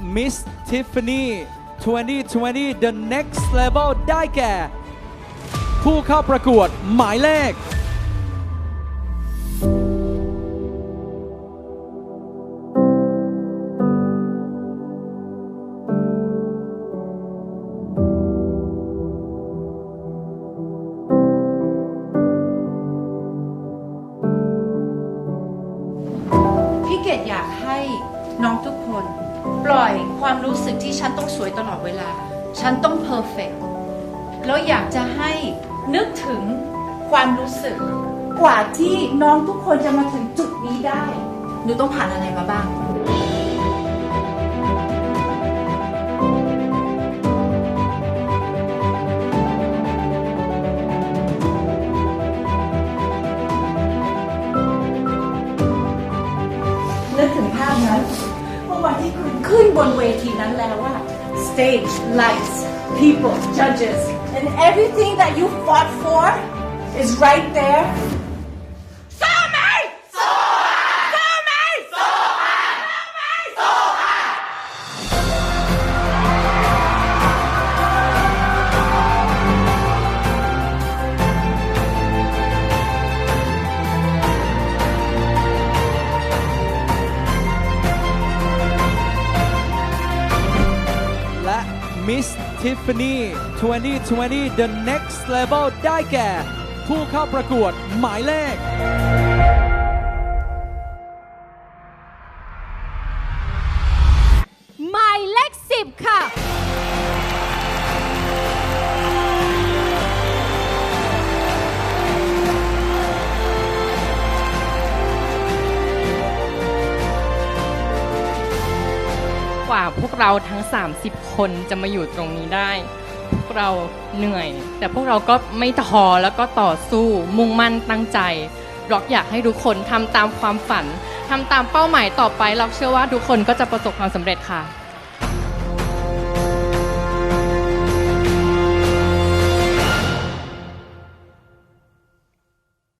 Miss Tiffany 2020 The Next Level ได้แก่ ผู้เข้าประกวดหมายเลข พี่เกดอยากให้น้องทุกคน ปล่อยความรู้สึกที่ฉันต้องสวยตลอดเวลา ฉันต้องเพอร์เฟกแล้วอยากจะให้นึกถึงความรู้สึก กว่าที่น้องทุกคนจะมาถึงจุดนี้ได้ หนูต้องผ่านอะไรมาบ้าง ขึ้นบนเวทีนั้นแล้วว่า stage lights people judges and everything that you fought for is right there Miss Tiffany 2020 The Next Level ได้แก่ ผู้เข้าประกวดหมายเลข กว่าพวกเราทั้ง 30 คนจะมาอยู่ตรงนี้ได้ พวกเราเหนื่อย แต่พวกเราก็ไม่ท้อแล้วก็ต่อสู้มุ่งมั่นตั้งใจร็อกอยากให้ทุกคนทำตามความฝันทำตามเป้าหมายต่อไปเราเชื่อว่าทุกคนก็จะประสบความสำเร็จค่ะ